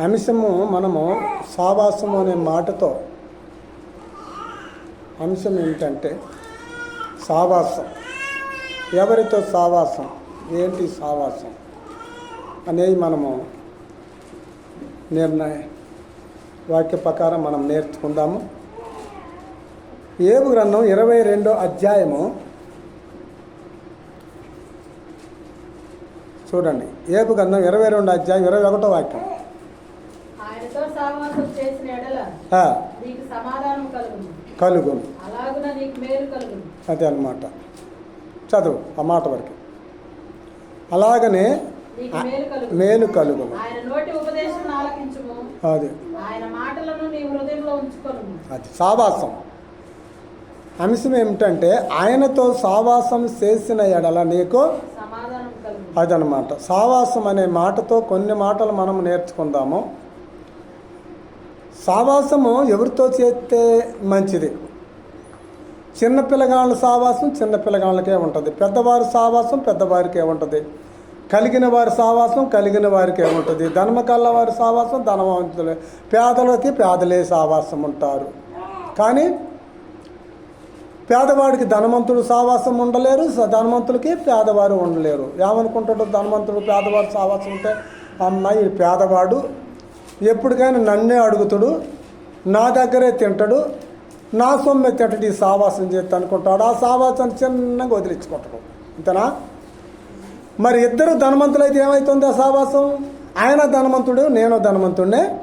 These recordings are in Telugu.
అంశము మనము సావాసము అనే మాటతో అంశం ఏంటంటే సావాసం. ఎవరితో సావాసం? ఏంటి సావాసం? అనేది మనము నిర్ణయ వాక్య ప్రకారం మనం నేర్చుకుందాము. ఏబు గ్రంథం ఇరవై రెండో అధ్యాయము. చూడండి. ఏబు గ్రంథం ఇరవై రెండు అధ్యాయం ఇరవై ఒకటో వాక్యం ఆయనతో సహవాసం చేసిన ఎడల ఆ, నీకు సమాధానం కలుగును. కలుగును. అదే అన్నమాట. చదువు ఆ మాట వరకు. అలాగనే మేలు ఆలకించుము. అది. అది సావాసం. అంశం ఏమిటంటే ఆయనతో సావాసం చేసిన ఎడల నీకు అదనమాట సావాసం అనే మాటతో కొన్ని మాటలు మనం నేర్చుకుందాము. సావాసము ఎవరితో చేస్తే మంచిది? చిన్నపిల్లగాళ్ళ సావాసం చిన్న పిల్లగాళ్ళకే ఉంటుంది. పెద్దవారి సావాసం పెద్దవారికే ఉంటుంది. కలిగిన వారి సావాసం కలిగిన వారికే ఉంటుంది. ధనమకల్ల వారి సావాసం ధనవంతులే పేదలకి పేదలే సావాసం ఉంటారు. కానీ పేదవాడికి ధనవంతుడు సావాసం ఉండలేరు ధనవంతులకి పేదవారు ఉండలేరు. ఏమనుకుంటాడు ధనవంతుడు? పేదవాడు సావాసం ఉంటే అమ్మాయి పేదవాడు ఎప్పటికైనా నన్నే అడుగుతాడు నా దగ్గరే తింటాడు నా సొమ్మె తింటాడు ఈ సావాసం చేస్తా అనుకుంటాడు. ఆ సావాసం చిన్నగా వదిలించుకుంటాడు. అంతేనా? మరి ఇద్దరు ధనవంతులైతే ఏమవుతుంది ఆ సావాసం? ఆయన ధనవంతుడు నేను ధనవంతుడినే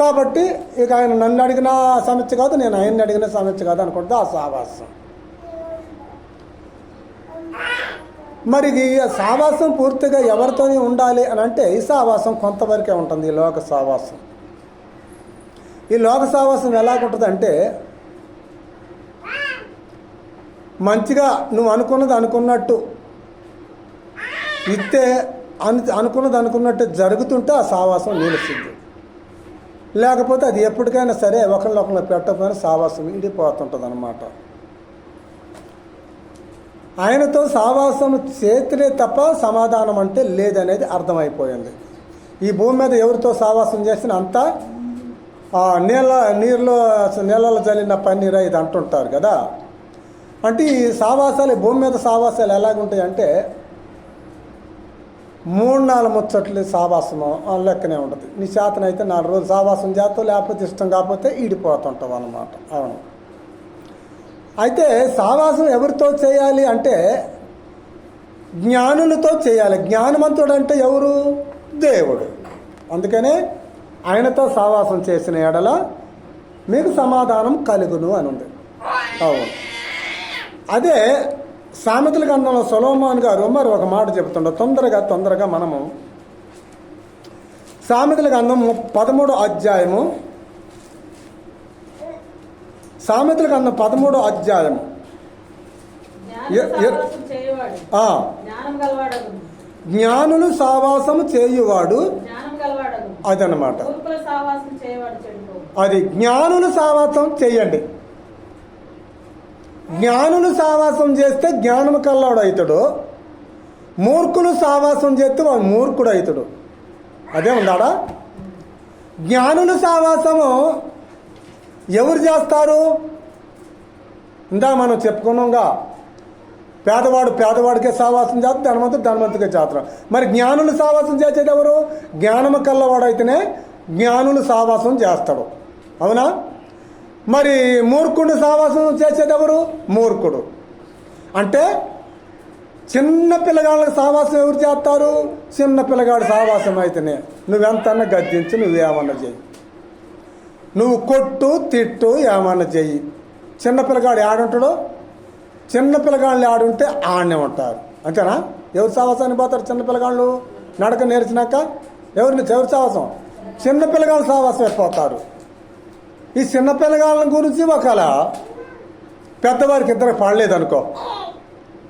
కాబట్టి ఇక ఆయన నన్ను అడిగిన సమస్య కాదు నేను ఆయన్ని అడిగిన సమస్య కాదు అనుకుంటుంది ఆ సావాసం. మరి ఈ సావాసం పూర్తిగా ఎవరితో ఉండాలి అని అంటే ఈ సావాసం కొంతవరకే ఉంటుంది ఈ లోక సావాసం. ఈ లోక సావాసం ఎలాగుంటుంది అంటే మంచిగా నువ్వు అనుకున్నది అనుకున్నట్టు ఇస్తే అను అనుకున్నది అనుకున్నట్టు జరుగుతుంటే ఆ సావాసం నిలుస్తుంది. లేకపోతే అది ఎప్పటికైనా సరే ఒకరినొకరిని పెట్టకపోయినా సావాసం ఇడిపోతుంటుంది అనమాట ఆయనతో సావాసం చేతిలే తప్ప సమాధానం అంటే లేదనేది అర్థమైపోయింది. ఈ భూమి మీద ఎవరితో సావాసం చేసినా అంతా ఆ నీళ్ళ నీళ్ళలో నీళ్ళలో చల్లిన పన్నీరా ఇది అంటుంటారు కదా. అంటే ఈ సావాసాలు భూమి మీద సావాసాలు ఎలాగుంటాయి అంటే మూడు నాలుగు ముచ్చట్లు సావాసం లెక్కనే ఉంటుంది. నీ చేతనైతే నాలుగు రోజులు సావాసం చేస్తావు లేకపోతే ఇష్టం కాకపోతే ఈడిపోతుంటావు అనమాట అవును. అయితే సావాసం ఎవరితో చేయాలి అంటే జ్ఞానులతో చేయాలి. జ్ఞానవంతుడు అంటే ఎవరు? దేవుడు. అందుకనే ఆయనతో సావాసం చేసిన ఎడల మీకు సమాధానం కలుగును అని ఉంది అవును. అదే సామెతల గ్రంథంలో సొలోమాన్ గారు మరి ఒక మాట చెబుతుండ తొందరగా తొందరగా మనము సామెతల గ్రంథం పదమూడో అధ్యాయము సామెతల గ్రంథం పదమూడో గలవాడగును జ్ఞానులు సావాసము చేయువాడు. అదనమాట అది జ్ఞానులు సావాసం చేయండి. జ్ఞానులు సావాసం చేస్తే జ్ఞానము కల్లాడు అవుతాడు మూర్ఖులు సావాసం చేస్తే వాడు మూర్ఖుడు అవుతాడు అదే ఉందాడా? జ్ఞానులు సావాసము ఎవరు చేస్తారు? ఇందా మనం చెప్పుకున్నాంగా పేదవాడు పేదవాడికే సావాసం చేస్తే ధనవంతుడు ధనవంతుడికే చేస్తారు మరి జ్ఞానులు సావాసం చేసేది ఎవరు? జ్ఞానము కల్లవాడైతేనే అయితేనే జ్ఞానులు సావాసం చేస్తాడు. అవునా? మరి మూర్ఖుడు సావాసం చేసేది ఎవరు? మూర్ఖుడు. అంటే చిన్న పిల్లగాళ్ళకి సావాసం ఎవరు చేస్తారు? చిన్న పిల్లగాడు సావాసం అయితేనే. నువ్వెంతన్నా గద్దించు నువ్వేమన్నా చేయి నువ్వు కొట్టు తిట్టు ఏమన్నా చెయ్యి. చిన్న పిల్లగాడు ఆడుంటాడో చిన్నపిల్లగాళ్ళు ఆడుంటే ఆడనే ఉంటారు. అంతేనా? ఎవరు సావాసానికి పోతారు చిన్న పిల్లగాళ్ళు? నడక నేర్చినాక ఎవరిని ఎవరు సావాసం చిన్న పిల్లగాళ్ళ సావాసం అయిపోతారు. ఈ చిన్నపిల్లగాళ్ళ గురించి ఒకవేళ పెద్దవారికి ఇద్దరు పడలేదనుకో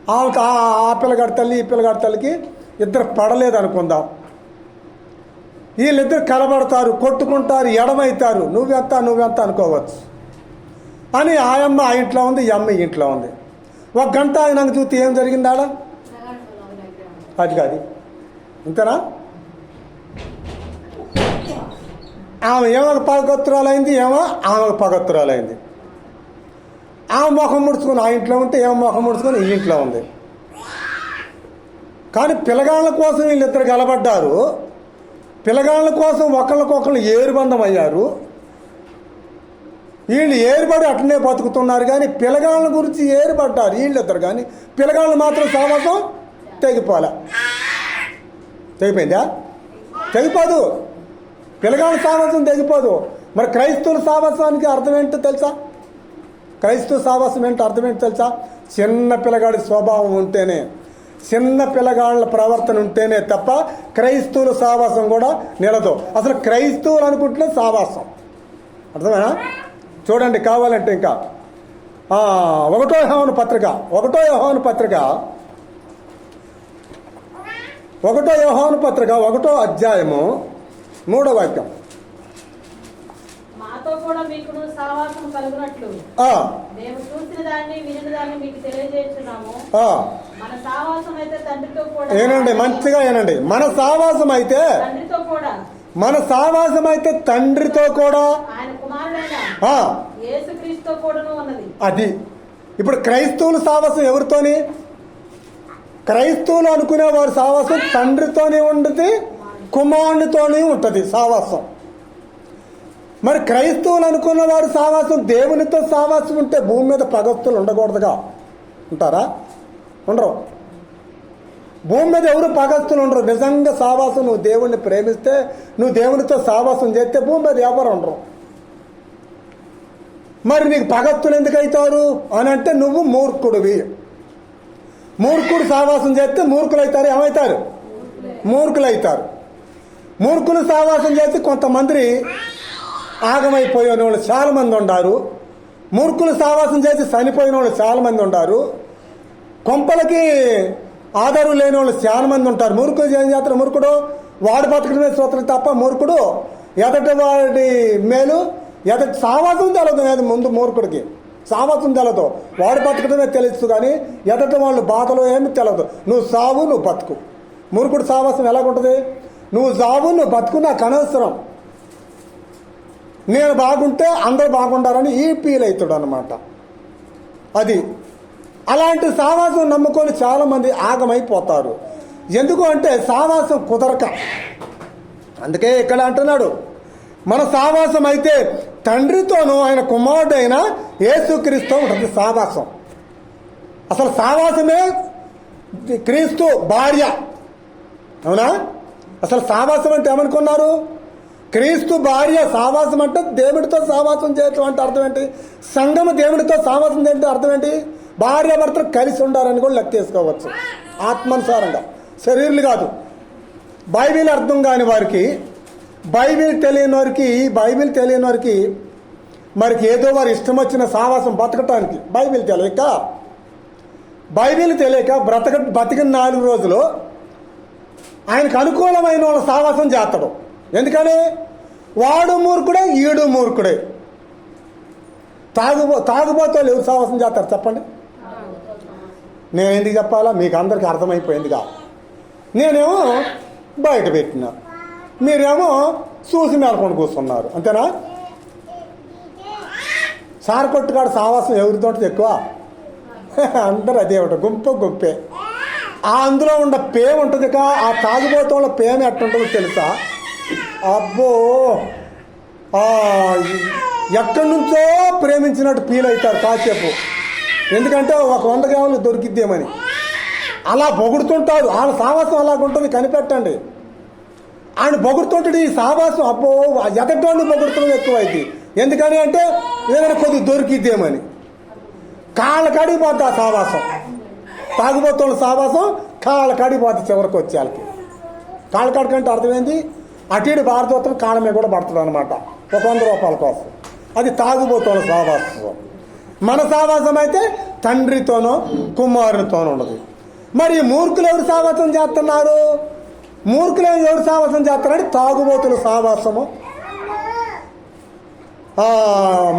వాళ్ళకి ఆ ఆ పిల్లగాడి తల్లి ఈ పిల్లగాడి తల్లికి ఇద్దరు పడలేదు అనుకుందాం వీళ్ళిద్దరు కలబడతారు కొట్టుకుంటారు ఎడమవుతారు. నువ్వెంత నువ్వెంత అనుకోవచ్చు. అని ఆయమ్మ ఆ ఇంట్లో ఉంది ఈ అమ్మ ఇంట్లో ఉంది. ఒక గంట ఆయనకు చూస్తే ఏం జరిగింది ఆడ? అది కాదు. ఇంతేనా? ఆమె ఏమో పగత్తురాలైంది ఏమో ఆమెకు పగత్తురాలైంది ఆమె ముఖం ముడుచుకుని ఆ ఇంట్లో ఉంటే ఏమో ముఖం ముడుచుకొని ఈ ఇంట్లో ఉంది. కానీ పిల్లగాళ్ళ కోసం వీళ్ళిద్దరు గలబడ్డారు పిల్లగాళ్ళ కోసం ఒకళ్ళకొకళ్ళు ఏరుబంధం అయ్యారు వీళ్ళు ఏర్పడి అట్లనే బతుకుతున్నారు కానీ పిల్లగాళ్ళ గురించి ఏర్పడ్డారు వీళ్ళిద్దరు కానీ పిల్లగాళ్ళు మాత్రం సావాసం తెగిపోలే. తెగిపోయిందా? తెగిపోదు. పిల్లగాళ్ళ సావాసం తెగిపోదు. మరి క్రైస్తవుల సావాసానికి అర్థం ఏంటో తెలుసా? క్రైస్తవ సావాసం ఏంటో అర్థం ఏంటో తెలుసా? చిన్న పిల్లగాడి స్వభావం ఉంటేనే చిన్న పిల్లగాళ్ళ ప్రవర్తన ఉంటేనే తప్ప క్రైస్తవుల సావాసం కూడా నిలదు. అసలు క్రైస్తవులు అనుకుంటున్న సావాసం. అర్థమేనా? చూడండి కావాలంటే ఇంకా. ఒకటో యెహోవాను పత్రిక ఒకటో యెహోవాను పత్రిక ఒకటో యోహాను పత్రిక ఒకటో అధ్యాయము మూడో వాక్యం. మాతో కూడా మీకును సావాసం కలుగునట్లు. మేము చూసిన దాన్ని వినిన దాన్ని మీకు తెలియజేస్తున్నాము. మన సావాసం అయితే తండ్రితో కూడా ఏనండి మంచిగా ఏనండి. మన సావాసం అయితే తండ్రితో కూడా. మన సావాసం అయితే తండ్రితో కూడా ఆయన కుమారుడైన ఆ, యేసుక్రీస్తుతో కూడాను ఉన్నది. అది. ఇప్పుడు క్రైస్తవుల సావాసం ఎవరితోని? క్రైస్తవులు అనుకునే వారి సావాసం తండ్రితోనే ఉంటుంది కుమారునితోనే ఉంటుంది సావాసం మరి క్రైస్తవులు అనుకున్న సావాసం దేవునితో సావాసం ఉంటే భూమి మీద పగస్తులు ఉండకూడదుగా. ఉంటారా? ఉండరు. భూమి మీద ఎవరు పగస్తులు ఉండరు. నిజంగా సావాసం నువ్వు దేవుణ్ణి ప్రేమిస్తే నువ్వు దేవునితో సావాసం చేస్తే భూమి మీద ఎవరు ఉండరు. మరి నీకు పగత్తులు ఎందుకు అవుతారు అని అంటే నువ్వు మూర్ఖుడివి. మూర్ఖుడు సావాసం చేస్తే మూర్ఖులు అవుతారు ఏమవుతారు మూర్ఖులు అవుతారు మూర్ఖులు సావాసం చేస్తే కొంతమంది ఆగమైపోయిన వాళ్ళు చాలా మంది ఉండారు. మూర్ఖులు సావాసం చేసి చనిపోయిన వాళ్ళు చాలా మంది ఉండారు. కొంపలకి ఆధారం లేని వాళ్ళు చాలా మంది ఉంటారు. మూర్ఖుడు ఏం చేస్తారు మూర్ఖుడు? వాడు బతకడమే సూత్రం తప్ప మూర్ఖుడు ఎదటి వాడి మేలు ఎదటి సావాసం తెలదు అది ముందు మూర్ఖుడికి. సావాసం తెలదు. వాడు బతకడమే తెలుసు కానీ ఎదటి వాళ్ళు బాధలో ఏమి తెలదు. నువ్వు సావు నువ్వు బతుకు. మూర్ఖుడు సావాసం ఎలాగుంటుంది? నువ్వు సావు నువ్వు బతుకు నాకు అనవసరం. నేను బాగుంటే అందరు బాగుండాలని ఈ ఫీల్ అవుతాడు అనమాట అది. అలాంటి సావాసం నమ్ముకొని చాలామంది ఆగమైపోతారు. ఎందుకు అంటే సావాసం కుదరక. అందుకే ఇక్కడ అంటున్నాడు మన సావాసం అయితే తండ్రితోనూ ఆయన కుమారుడైన యేసుక్రీస్తు ఉంటుంది సావాసం. అసలు సావాసమే క్రీస్తు భార్య. అవునా? అసలు సావాసం అంటే ఏమనుకున్నారు? క్రీస్తు భార్య సావాసం అంటే దేవుడితో సావాసం చేయటం అంటే అర్థం ఏంటి? సంఘము దేవుడితో సావాసం చేయటం అర్థం ఏంటి? భార్య భర్తలు కలిసి ఉండాలని కూడా లెక్క చేసుకోవచ్చు. ఆత్మానుసారంగా. శరీరులు కాదు. బైబిల్ అర్థం కాని వారికి బైబిల్ తెలియని వారికి బైబిల్ తెలియని వారికి మరికి ఏదో వారి ఇష్టం వచ్చిన సావాసం బతకటానికి బైబిల్ తెలియక బైబిల్ తెలియక బ్రతక బతికిన నాలుగు రోజులు ఆయనకు అనుకూలమైన వాళ్ళ సావాసం చేస్తాడు. ఎందుకని? వాడు మూర్ఖుడే ఈడు మూర్ఖుడే. తాగుబో తాగుబోతోళ్ళు ఎవరు సావాసం చేస్తారు. చెప్పండి. నేను ఎందుకు చెప్పాలా? మీకు అందరికీ అర్థమైపోయిందిగా. నేనేమో బయట పెట్టినా. మీరేమో చూసి మేలకొని కూర్చున్నారు. అంతేనా? సార్ కొట్టుకాడు సావాసం ఎవరితో ఎక్కువ? అందరూ అదే ఒకటి గుంపు గుంపే. ఆ అందులో ఉన్న పేమ ఉంటుంది కా ఆ తాగుబోతంలో పేమ ఎట్టుంటుందో తెలుసా? అబ్బో! ఎక్కడి నుంచో ప్రేమించినట్టు ఫీల్ అవుతారు కాసేపు. ఎందుకంటే ఒక వంద గ్రాములు దొరికిద్దేమని. అలా పొగుడుతుంటారు ఆయన సావాసం అలాగుంటుంది కనిపెట్టండి. ఆయన పొగుడుతుంటాడు ఈ సావాసం అబ్బో ఎదటోళ్ళు పొగుడుతుంది ఎక్కువైంది ఎందుకని అంటే ఏదైనా కొద్ది దొరికిద్దేమని. కాళ్ళ కడిగిపోద్ది ఆ సావాసం. తాగుబోతున్న సావాసం కాళ్ళ కడిగిపోద్ది చివరికి వచ్చేళ్ళకి. కాళ్ళ కడకంటే అర్థమైంది? అటు ఇటు భారతోత్తం కాణమే కూడా పడుతుంది అనమాట ఒక వంద రూపాయల కోసం. అది తాగుబోతున్న సావాసం మన సావాసం అయితే తండ్రితోనో కుమారునితోనో ఉండదు మరి మూర్ఖులు ఎవరు సావాసం చేస్తున్నారు? మూర్ఖులు ఎవరు సావాసం చేస్తున్నారంటే తాగుబోతుల సావాసము.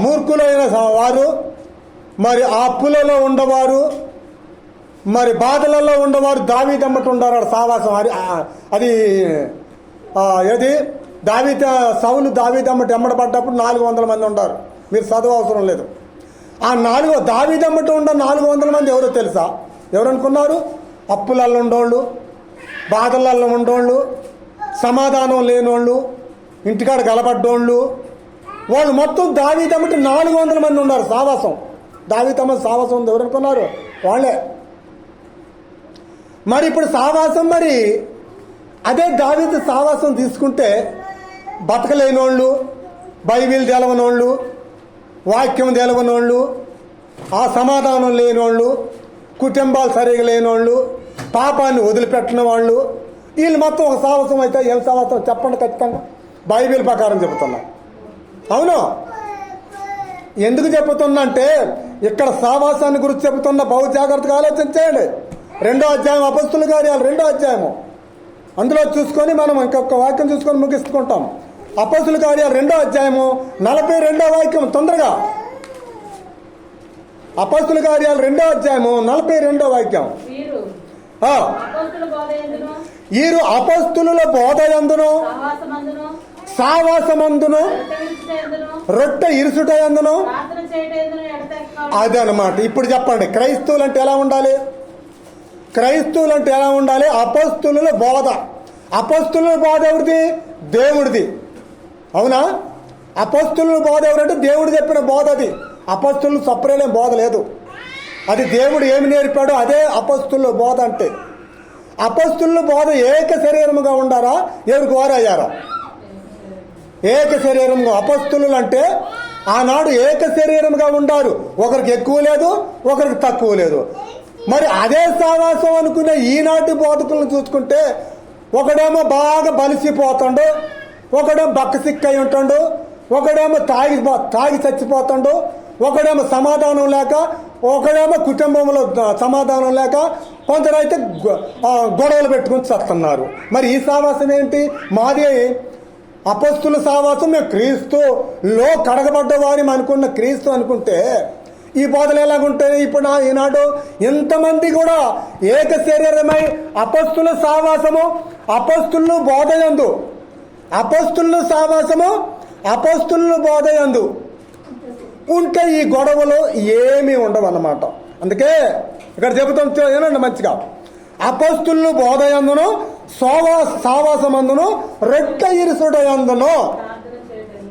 మూర్ఖులైన వారు మరి అప్పులలో ఉండవారు మరి బాధలలో ఉండవారు దావి దమ్మట ఉండారు సావాసం. అది అది ఏది? దావిత సౌలు దావీదమ్మటి ఎమ్మడబడ్డప్పుడు నాలుగు వందల మంది ఉంటారు మీరు చదువు అవసరం లేదు. ఆ నాలుగు దావీదమ్మటి ఉన్న నాలుగు వందల మంది ఎవరో తెలుసా? ఎవరనుకున్నారు? అప్పులల్లో ఉండోళ్ళు బాధలల్లో ఉండోళ్ళు సమాధానం లేనోళ్ళు ఇంటికాడ గలబడ్డోళ్ళు. వాళ్ళు మొత్తం దావీదమ్మటి నాలుగు వందల మంది ఉన్నారు సావాసం. దావీతమ్మ సావాసం ఉంది. ఎవరనుకున్నారు? వాళ్ళే. మరి ఇప్పుడు సావాసం మరి అదే దావిత సావాసం తీసుకుంటే బతకలేనోళ్ళు బైబిల్ తెలవనోళ్ళు వాక్యం తెలవనోళ్ళు ఆ సమాధానం లేనోళ్ళు కుటుంబాలు సరిగా లేనోళ్ళు పాపాన్ని వదిలిపెట్టిన వాళ్ళు వీళ్ళు మొత్తం ఒక సాహసం అయితే ఏం సాహసం చెప్పండి ఖచ్చితంగా? బైబిల్ ప్రకారం చెబుతున్నా. అవును. ఎందుకు చెబుతున్నా అంటే ఇక్కడ సావాసాన్ని గురించి చెబుతున్న బహు జాగ్రత్తగా ఆలోచించేయండి. రెండో అధ్యాయం అపస్తుల కార్యాలు రెండో అధ్యాయము. అందులో చూసుకొని మనం ఇంకొక వాక్యం చూసుకొని ముగిస్తుంటాం. అపస్తుల కార్యాలు రెండో అధ్యాయము నలభై రెండో వాక్యం తొందరగా. అపస్తుల కార్యాలు రెండో అధ్యాయము నలభై రెండో వాక్యం. వీరు ఆ, అపోస్తుల బోధ ఎందును? సావాసమందును? రొట్టె ఇరుసుట ఎందును? అదనమాట. ఇప్పుడు చెప్పండి క్రైస్తవులు అంటే ఎలా ఉండాలి? క్రైస్తవులు అంటే ఎలా ఉండాలి? అపస్తుల బోధ. అపస్తుల బోధ ఎవరిది? దేవుడిది. అవునా? అపస్తుల బోధ ఎవరంటే దేవుడు చెప్పిన బోధ అది. అపస్తులు సపరేట్ బోధ లేదు. అది దేవుడు ఏమి నేర్పాడో అదే అపస్తుల బోధ అంటే. అపస్తుల బోధ ఏక శరీరముగా ఉండారా? ఎవరికి వారయ్యారా ఏక శరీరము అపస్తులు అంటే ఆనాడు ఏక శరీరంగా ఉండారు. ఒకరికి ఎక్కువ లేదు ఒకరికి తక్కువ లేదు. మరి అదే సావాసం అనుకునే ఈనాటి బోధకులను చూసుకుంటే ఒకడేమో బాగా బలిసిపోతాడు ఒకడేమో బక్కసిక్కై ఉంటాడు ఒకడేమో తాగి తాగి చచ్చిపోతాడు ఒకడేమో సమాధానం లేక ఒకడేమో కుటుంబంలో సమాధానం లేక కొందరైతే గొడవలు పెట్టుకుని చస్తున్నారు. మరి ఈ సావాసం ఏంటి? మాది అపస్తుల సావాసం మేము క్రీస్తులో కడగబడ్డ వారిని అనుకున్న క్రీస్తు అనుకుంటే ఈ బోధలు ఎలాగుంటాయి? ఇప్పుడు నా- ఈనాడు ఎంతమంది కూడా ఏక శరీరమై అపస్తుల సావాసము అపస్తులు బోధయందు అపస్తుల సావాసము అపస్తుల బోధయందు ఉంటే ఈ గొడవలు ఏమీ ఉండవు అన్నమాట అందుకే ఇక్కడ చెబుతాం ఏనండి మంచిగా. అపస్తులు బోధయందును సోవా సావాసమందును రెట్ట ఇరుసుడయందును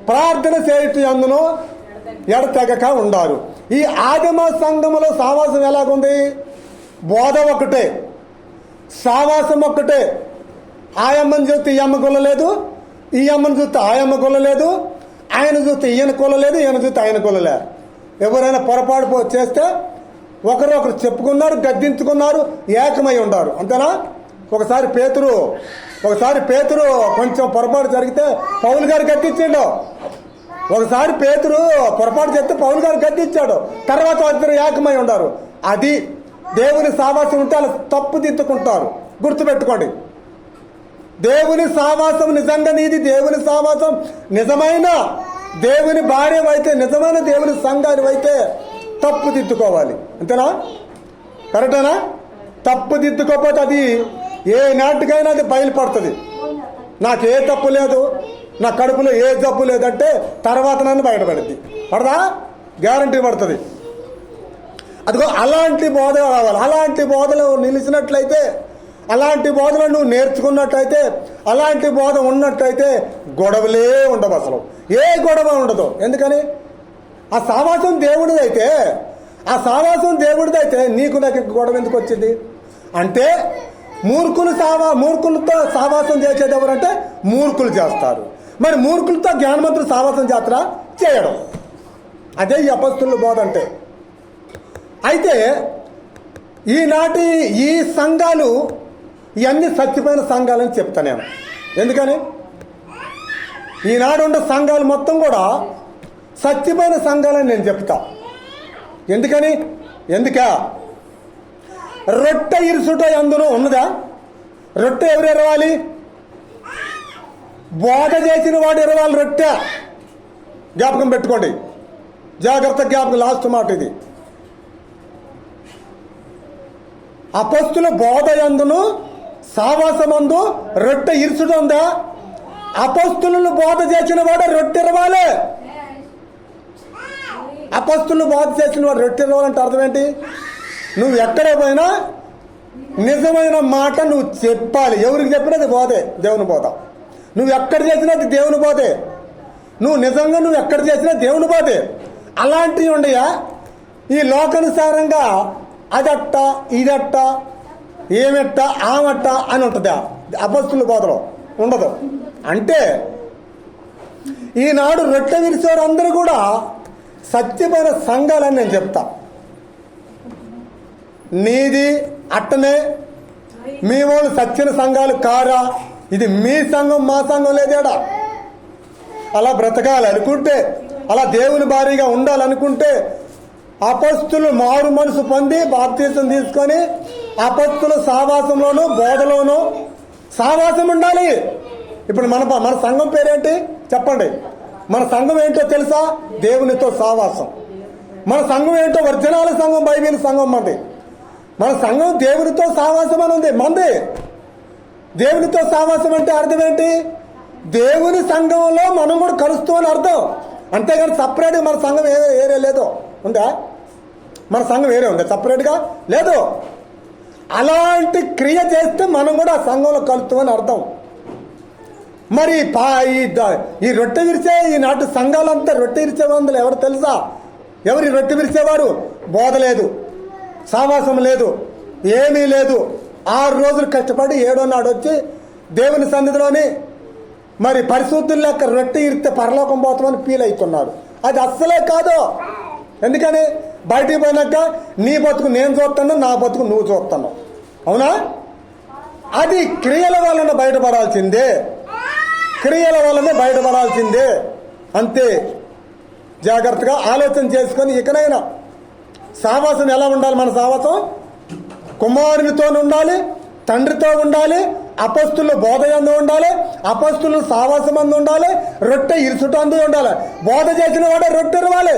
ప్రార్థన చేయటం ప్రార్థన ఎడతెగక ఉండారు. ఈ ఆదిమ సంఘములో సావాసం ఎలాగుంది? బోధ ఒకటే సావాసం ఒక్కటే. ఆయమ్మని చూస్తే ఈ అమ్మ కొల్లలేదు ఈ అమ్మని చూస్తే ఆయమ్మ కొల్లలేదు ఆయన చూస్తే ఈయన కొల్లలేదు ఈయన చూస్తే ఆయన కొల్లలే ఎవరైనా పొరపాటు పో- చేస్తే ఒకరు ఒకరు చెప్పుకున్నారు గద్దించుకున్నారు ఏకమై ఉన్నారు అంతేనా? ఒకసారి పేతురు ఒకసారి పేతురు కొంచెం పొరపాటు జరిగితే పౌలు గారు గద్దించిండు. ఒకసారి పేతురు పొరపాటు చేస్తే పౌన్ గారు గద్దించాడు తర్వాత ఇద్దరు ఏకమై ఉన్నారు అది దేవుని సావాసం ఉంటే వాళ్ళు తప్పు దిద్దుకుంటారు. గుర్తుపెట్టుకోండి. దేవుని సావాసం నిజంగా నీది దేవుని సావాసం నిజమైన దేవుని భార్య అయితే నిజమైన దేవుని సంఘాన్ని అయితే తప్పు దిద్దుకోవాలి. అంతేనా? కరెక్టేనా? తప్పు దిద్దుకోకపోతే అది ఏ నాటికైనా అది బయలుపడుతుంది. నాకు ఏ తప్పు లేదు. నా కడుపులో ఏ జబ్బు లేదంటే తర్వాత నన్ను బయటపడుద్ది పడదా? గ్యారంటీ పడుతుంది. అదిగో అలాంటి బోధ కావాలి అలాంటి బోధలు నిలిచినట్లయితే అలాంటి బోధలు నువ్వు నేర్చుకున్నట్లయితే అలాంటి బోధ ఉన్నట్లయితే గొడవలే ఉండవు అసలు. ఏ గొడవ ఉండదు. ఎందుకని? ఆ సావాసం దేవుడిదైతే ఆ సావాసం దేవుడిదైతే నీకు నాకు గొడవ ఎందుకు వచ్చింది? అంటే మూర్ఖులు సావా మూర్ఖులతో సావాసం చేసేది ఎవరంటే మూర్ఖులు చేస్తారు. మరి మూర్ఖులతో జ్ఞానవంతులు సావాసం జాతర చేయడం. అదే ఈ అపస్తుల బోధ అంటే. అయితే ఈనాటి ఈ సంఘాలు ఇవన్నీ సత్యమైన సంఘాలని చెప్తా నేను. ఎందుకని? ఈనాడు ఉన్న సంఘాలు మొత్తం కూడా సత్యమైన సంఘాలని నేను చెప్తా. ఎందుకని? ఎందుక? రొట్టె ఇరుసుట అందులో ఉన్నదా? రొట్టె ఎవరు ఎరవాలి బోధ చేసిన వాడు ఎరవాలి రొట్టె జ్ఞాపకం పెట్టుకోండి. జాగ్రత్త జ్ఞాపకం లాస్ట్ మాట ఇది. అపస్తుల బోధ ఎందును సావాసమందు రొట్టె ఇరుచుడుందా అపస్తులను బోధ చేసిన వాడు రొట్టె ఇరవాలే. అపస్తులను బోధ చేసిన వాడు రొట్టెరవాలంటే అర్థం ఏంటి? నువ్వు ఎక్కడ పోయినా నిజమైన మాట నువ్వు చెప్పాలి. ఎవరికి చెప్పినది బోధే దేవుని బోధ. నువ్వు ఎక్కడ చేసినది దేవుని పోతే నువ్వు నిజంగా నువ్వు ఎక్కడ చేసినా దేవుని పోతే అలాంటివి ఉండయా? ఈ లోకానుసారంగా అదట్ట ఇదట్ట ఏమెట్ట ఆమెట్ట అని ఉంటుంది? అపస్తుల బోధలో ఉండదు. అంటే ఈనాడు రొట్టె విరిసేవారు అందరూ కూడా సత్యమైన సంఘాలని నేను చెప్తా. నీది అట్టనే మీ వాళ్ళు సత్యన సంఘాలు కారా? ఇది మీ సంఘం మా సంఘం లేదేడా అలా బ్రతకాలి అనుకుంటే అలా దేవుని భారీగా ఉండాలనుకుంటే అపస్తులు మారు మనసు పొంది బాప్తీసం తీసుకొని అపస్తుల సావాసంలోను బోధలోను సావాసం ఉండాలి. ఇప్పుడు మన మన సంఘం పేరేంటి? చెప్పండి. మన సంఘం ఏంటో తెలుసా? దేవునితో సావాసం. మన సంఘం ఏంటో వర్జనాల సంఘం బైబిల్ సంఘం మంది. మన సంఘం దేవునితో సావాసం అని ఉంది మంది. దేవునితో సావాసం అంటే అర్థం ఏంటి? దేవుని సంఘంలో మనం కూడా కలుస్తూ అని అర్థం. అంతేగాని సపరేట్గా మన సంఘం ఏ ఏరే లేదు. ఉందా? మన సంఘం వేరే ఉందా? సపరేట్గా లేదు. అలాంటి క్రియ చేస్తే మనం కూడా ఆ సంఘంలో కలుస్తామని అర్థం. మరి పా ఈ ఈ రొట్టె విరిచే ఈనాటి సంఘాలంతా రొట్టె విరిచే వందలు ఎవరు తెలుసా? ఎవరి రొట్టె విరిచేవారు బోధ లేదు. సావాసం లేదు. ఏమీ లేదు. ఆరు రోజులు కష్టపడి ఏడో నాడు వచ్చి దేవుని సన్నిధిలోని మరి పరిశుద్ధులు లెక్క రొట్టె ఇరితే పరలోకం పోతామని ఫీల్ అవుతున్నారు. అది అస్సలే కాదు. ఎందుకని? బయటికి పోయినాక నీ బతుకు నేను చూస్తాను నా బతుకు నువ్వు చూస్తాను. అవునా? అది క్రియల వలన బయటపడాల్సిందే. క్రియల వలన బయటపడాల్సిందే. అంతే. జాగ్రత్తగా ఆలోచన చేసుకొని ఇకనైనా సావాసం ఎలా ఉండాలి మన సావాసం? కుమారునితో ఉండాలి తండ్రితో ఉండాలి అపస్తులు బోధయందు ఉండాలి అపస్తులు సావాసమందు ఉండాలి రొట్టె ఇరుసుటందు ఉండాలి. బోధ చేసిన వాడే రొట్టె ఇరవాలి.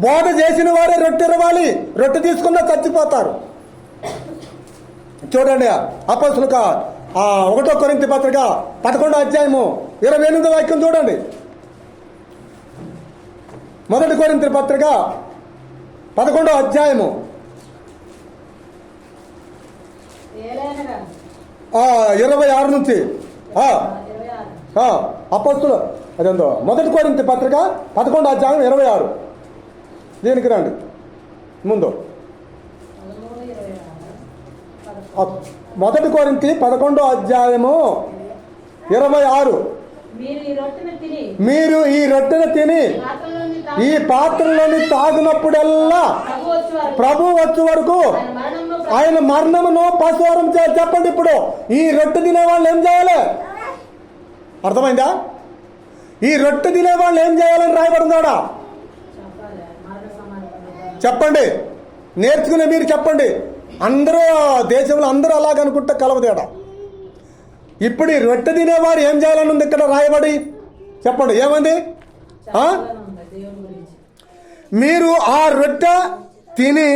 బోధ చేసిన వారే రొట్టె ఇరవాలి. రొట్టె తీసుకున్నా చచ్చిపోతారు. చూడండి అపస్తులుక ఆ ఒకటో కొరింతి పత్రిక పదకొండో అధ్యాయము ఇరవై ఎనిమిది వాక్యం చూడండి. మొదటి కొరింత పత్రిక పదకొండో అధ్యాయము ఏలైనగా ఆ, ఇరవై ఆరు నుంచి. అపస్తులు అదేందో మొదటి కోరింత పత్రిక పదకొండు అధ్యాయం ఇరవై ఆరు. దీనికి రండి. ముందు. మొదటి కొరింతి పదకొండో అధ్యాయము ఇరవై ఆరు. మీరు ఈ రొట్టెను తిని ఈ పాత్రలోని తాగినప్పుడల్లా ప్రభు వచ్చి వరకు ఆయన మరణమును పశువరం చెప్పండి ఇప్పుడు. ఈ రొట్టె తినే వాళ్ళు ఏం చేయాలి? అర్థమైందా? ఈ రొట్టె తినే వాళ్ళు ఏం చేయాలని రాయబడిందాడా చెప్పండి. నేర్చుకునే మీరు చెప్పండి. అందరూ దేశంలో అందరూ అలాగనుకుంటే కలవదేడా ఇప్పుడు ఈ రొట్టె తినేవారు ఏం చేయాలని ఉంది ఇక్కడ రాయబడి? చెప్పండి ఏమంది? మీరు ఆ రొట్టె తిని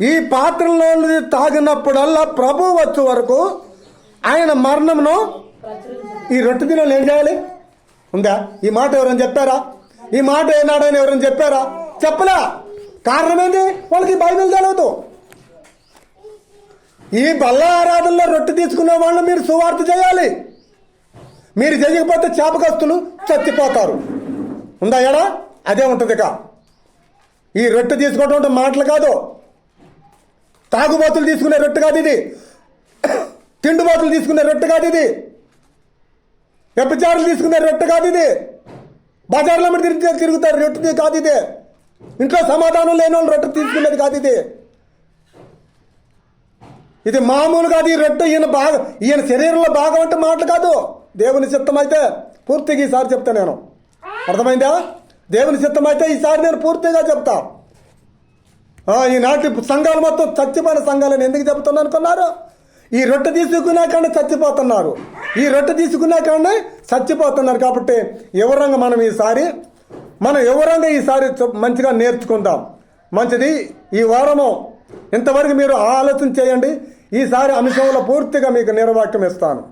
ఈ పాత్రలో తాగినప్పుడల్లా ప్రభు వచ్చే వరకు ఆయన మరణమును ఈ రొట్టె తినాలి ఏం చేయాలి? ఉందా? ఈ మాట ఎవరైనా చెప్పారా? ఈ మాట ఏనాడని ఎవరైనా చెప్పారా? చెప్పలా. కారణం ఏంది? వాళ్ళకి బైబిల్ చదవదు ఈ బల్ల ఆరాధనలో రొట్టె తీసుకునే వాళ్ళని మీరు సువార్త చేయాలి. మీరు చేయకపోతే చేపకస్తులు చచ్చిపోతారు. ఉందా ఎడా అదే ఉంటుంది ఇక. ఈ రొట్టె తీసుకోవటం మాటలు కాదు. తాగుబోతులు తీసుకునే రొట్టె కాదు ఇది. తిండిబోతులు తీసుకునే రొట్టె కాదు ఇది. వ్యభిచారులు తీసుకునే రొట్టె కాదు ఇది. బజార్లో మీరు తిరిగి తిరుగుతారు రొట్టె కాదు ఇది. ఇంట్లో సమాధానం లేని వాళ్ళు రొట్టె తీసుకునేది కాదు ఇది. ఇది మామూలు కాదు ఈ రొట్టె ఈయన బాగా ఈయన శరీరంలో భాగం అంటే మాటలు కాదు. దేవుని చిత్తం అయితే పూర్తిగా ఈసారి చెప్తా నేను. అర్థమైందా? దేవుని చిత్తం అయితే ఈసారి నేను పూర్తిగా చెప్తా. ఈనాటి సంఘాలు మొత్తం చచ్చిపోయిన సంఘాలని ఎందుకు చెప్తున్నా అనుకున్నారు? ఈ రొట్టె తీసుకున్నాకనే చచ్చిపోతున్నారు. ఈ రొట్టె తీసుకున్నాకనే చచ్చిపోతున్నారు కాబట్టి ఎవరంగా మనం ఈసారి? మనం ఎవరంగా ఈసారి మంచిగా నేర్చుకుందాం. మంచిది ఈ వారము. ఇంతవరకు మీరు ఆలోచన చేయండి. ఈసారి అంశంలో పూర్తిగా మీకు నిర్వాక్యం ఇస్తాను.